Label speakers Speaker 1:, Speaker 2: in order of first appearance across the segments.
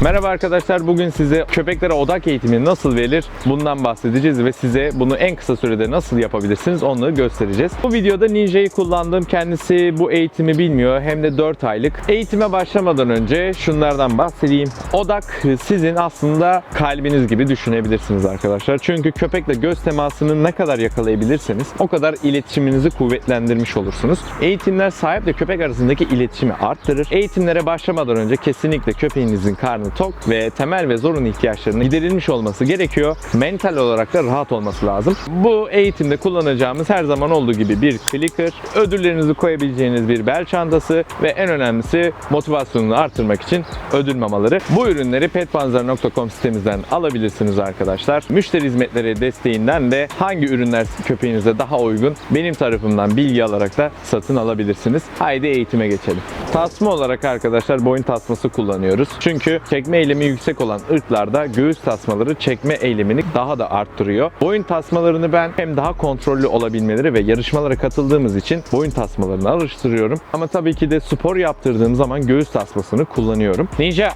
Speaker 1: Merhaba arkadaşlar. Bugün size köpeklere odak eğitimi nasıl verilir bundan bahsedeceğiz ve size bunu en kısa sürede nasıl yapabilirsiniz onu göstereceğiz. Bu videoda Ninja'yı kullandım. Kendisi bu eğitimi bilmiyor. Hem de 4 aylık. Eğitime başlamadan önce şunlardan bahsedeyim. Odak sizin aslında kalbiniz gibi düşünebilirsiniz arkadaşlar. Çünkü köpekle göz temasını ne kadar yakalayabilirseniz o kadar iletişiminizi kuvvetlendirmiş olursunuz. Eğitimler sahiple köpek arasındaki iletişimi arttırır. Eğitimlere başlamadan önce kesinlikle köpeğinizin karnı tok ve temel ve zorunlu ihtiyaçlarının giderilmiş olması gerekiyor. Mental olarak da rahat olması lazım. Bu eğitimde kullanacağımız her zaman olduğu gibi bir clicker, ödüllerinizi koyabileceğiniz bir bel çantası ve en önemlisi motivasyonunu arttırmak için ödül mamaları. Bu ürünleri petpanzer.com sitemizden alabilirsiniz arkadaşlar. Müşteri hizmetleri desteğinden de hangi ürünler köpeğinize daha uygun benim tarafımdan bilgi alarak da satın alabilirsiniz. Haydi eğitime geçelim. Tasma olarak arkadaşlar boyun tasması kullanıyoruz. Çünkü çekme eğilimi yüksek olan ırklarda göğüs tasmaları çekme eğilimini daha da arttırıyor. Boyun tasmalarını ben hem daha kontrollü olabilmeleri ve yarışmalara katıldığımız için boyun tasmalarını alıştırıyorum. Ama tabii ki de spor yaptırdığım zaman göğüs tasmasını kullanıyorum. Ninja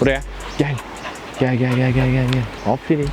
Speaker 1: buraya gel. Gel gel gel gel gel gel. Aferin.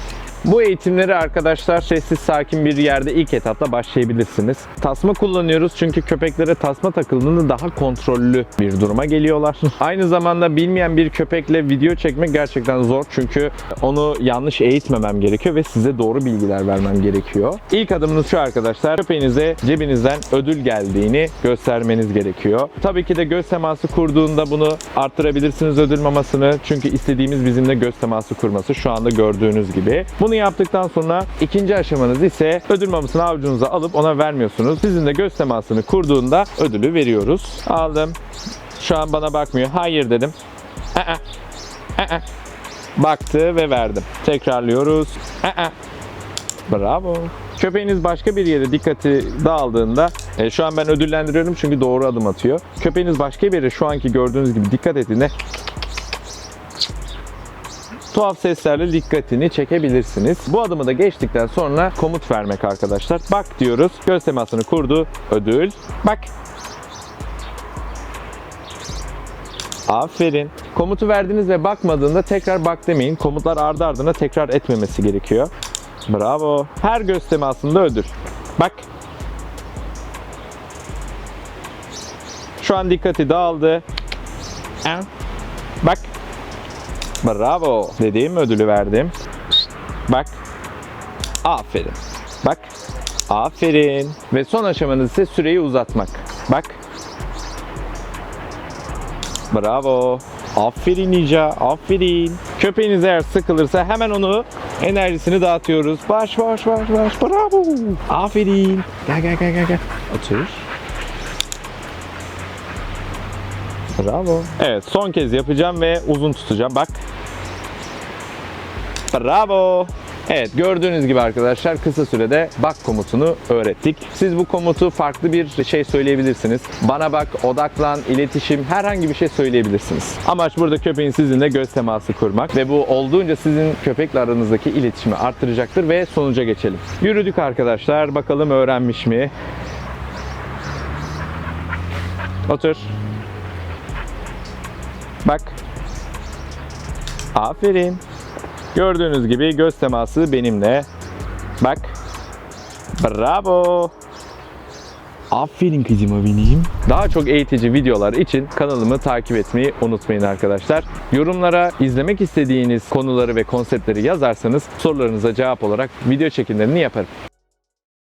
Speaker 1: Bu eğitimleri arkadaşlar sessiz sakin bir yerde ilk etapta başlayabilirsiniz. Tasma kullanıyoruz çünkü köpeklere tasma takıldığında daha kontrollü bir duruma geliyorlar. Aynı zamanda bilmeyen bir köpekle video çekmek gerçekten zor çünkü onu yanlış eğitmemem gerekiyor ve size doğru bilgiler vermem gerekiyor. İlk adımınız şu arkadaşlar köpeğinize cebinizden ödül geldiğini göstermeniz gerekiyor. Tabii ki de göz teması kurduğunda bunu arttırabilirsiniz ödül mamasını çünkü istediğimiz bizimle göz teması kurması şu anda gördüğünüz gibi. Bunu yaptıktan sonra ikinci aşamanız ise ödül mamasını avucunuza alıp ona vermiyorsunuz. Sizinle göz temasını kurduğunda ödülü veriyoruz. Aldım. Şu an bana bakmıyor. Hayır dedim. Aa, aa. Baktı ve verdim. Tekrarlıyoruz. Aa. Bravo. Köpeğiniz başka bir yere dikkati dağıldığında e, şu an ben ödüllendiriyorum çünkü doğru adım atıyor. Köpeğiniz başka bir yere şu anki gördüğünüz gibi dikkat ettiğinde tuhaf seslerle dikkatini çekebilirsiniz. Bu adımı da geçtikten sonra komut vermek arkadaşlar. Bak diyoruz. Göz temasını kurdu. Ödül. Bak. Aferin. Komutu verdiniz ve bakmadığında tekrar bak demeyin. Komutlar ardı ardına tekrar etmemesi gerekiyor. Bravo. Her göz temasında ödül. Bak. Şu an dikkati dağıldı. Bak. Bravo. Dediğim ödülü verdim. Bak. Aferin. Bak. Aferin. Ve son aşamanız ise süreyi uzatmak. Bak. Bravo. Aferin Ninja. Aferin. Köpeğiniz eğer sıkılırsa hemen onu enerjisini dağıtıyoruz. Baş baş baş baş. Bravo. Aferin. Gel gel gel gel gel. Otur. Bravo. Evet son kez yapacağım ve uzun tutacağım. Bak. Bravo. Evet gördüğünüz gibi arkadaşlar kısa sürede bak komutunu öğrettik. Siz bu komutu farklı bir şey söyleyebilirsiniz. Bana bak, odaklan, iletişim herhangi bir şey söyleyebilirsiniz. Amaç burada köpeğin sizinle göz teması kurmak ve bu olduğunca sizin köpekle aranızdaki iletişimi arttıracaktır ve sonuca geçelim. Yürüdük arkadaşlar. Bakalım öğrenmiş mi? Otur. Bak. Aferin. Gördüğünüz gibi göz teması benimle. Bak. Bravo. Aferin kızıma benim. Daha çok eğitici videolar için kanalımı takip etmeyi unutmayın arkadaşlar. Yorumlara izlemek istediğiniz konuları ve konseptleri yazarsanız sorularınıza cevap olarak video çekimlerini yaparım.